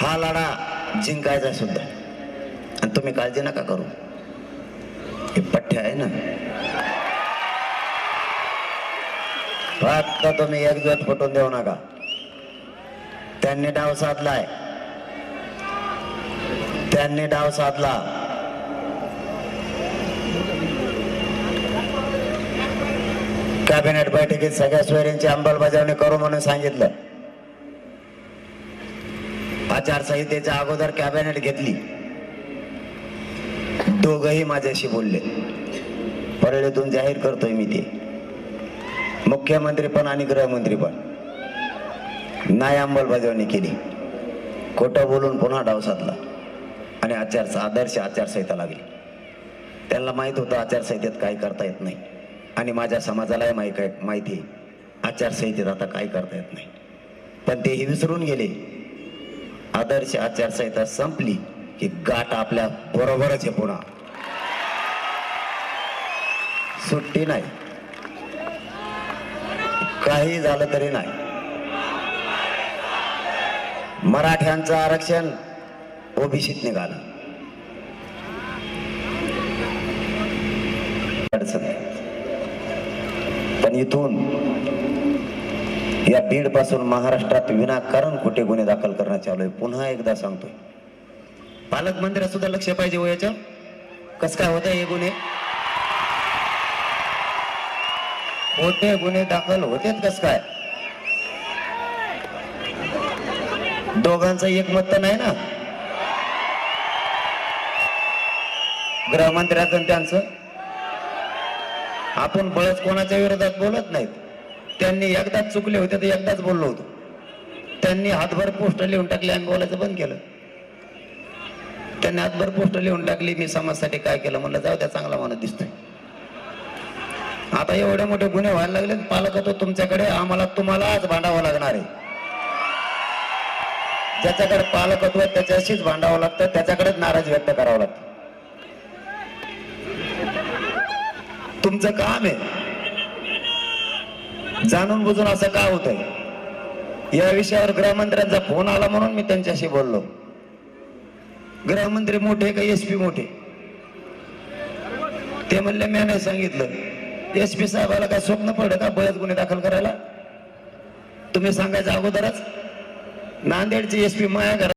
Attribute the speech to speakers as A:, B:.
A: हा लढा जिंकायचा सुद्धा. आणि तुम्ही काळजी नका करू. हे पठ्य आहे ना? फक्त तुम्ही एकजूट फुटून देऊ नका. त्यांनी डाव साधलाय. त्यांनी डाव साधला. कॅबिनेट बैठकीत सगळ्या सोयरींची अंमलबजावणी करू म्हणून सांगितलं. आचारसंहितेच्या अगोदर कॅबिनेट घेतली. दोघही माझ्याशी बोलले. परळीतून जाहीर करतोय मी ते. मुख्यमंत्री पण आणि गृहमंत्री पण. नाही अंमलबजावणी केली. खोटं बोलून पुन्हा डाव साधला. आणि आचार आदर्श आचारसंहिता लागली. त्यांना माहीत होतं आचारसंहितेत काय करता येत नाही. आणि माझ्या समाजालाही माहिती आहे माहिती आहे. आचारसंहितेत आता काय करता येत नाही. पण तेही विसरून गेले. आदर्श आचारसंहिता संपली की गाठ आपल्या बरोबरच आहे पुन्हा. सुट्टी नाही. काही झालं तरी नाही. मराठ्यांचं आरक्षण ओबीसीत निघालं. अडचण पण इथून या बीडपासून महाराष्ट्रात विनाकारण कुठे गुन्हे दाखल करणं चालू आहे पुन्हा एकदा सांगतोय. पालकमंत्र्या सुद्धा लक्ष पाहिजे हो याच्या कस काय होत हे गुन्हे? होते गुन्हे दाखल होतेत कस काय? दोघांचं एकमत तर नाही ना? गृहमंत्र्याचं आणि त्यांचं? आपण बळच कोणाच्या विरोधात बोलत नाहीत? त्यांनी एकदाच चुकले होते तर एकदाच बोललो होतो. त्यांनी हातभर पोस्ट लिहून टाकले आम्ही बोलायचं बंद केलं. त्यांनी हातभर पोस्ट लिहून टाकली मी समाजासाठी काय केलं म्हणलं जाऊ त्या चांगला माणूस दिसतोय. आता एवढे मोठे गुन्हे व्हायला लागले पालकत्व तुमच्याकडे आम्हाला तुम्हालाच भांडावं लागणार आहे. ज्याच्याकडे पालकत्व त्याच्याशीच भांडावं लागतं त्याच्याकडेच नाराज व्यक्त करावं लागतं. तुमचं काम आहे. जाणून बुजून असं का होतंय? या विषयावर गृहमंत्र्यांचा फोन आला म्हणून मी त्यांच्याशी बोललो. गृहमंत्री मोठे का एस पी मोठे? ते म्हणले मी नाही सांगितलं. एस पी साहेबाला काय स्वप्न पडलं का बळच गुन्हे दाखल करायला? तुम्ही सांगायचं अगोदरच नांदेडची एस पी माया घरात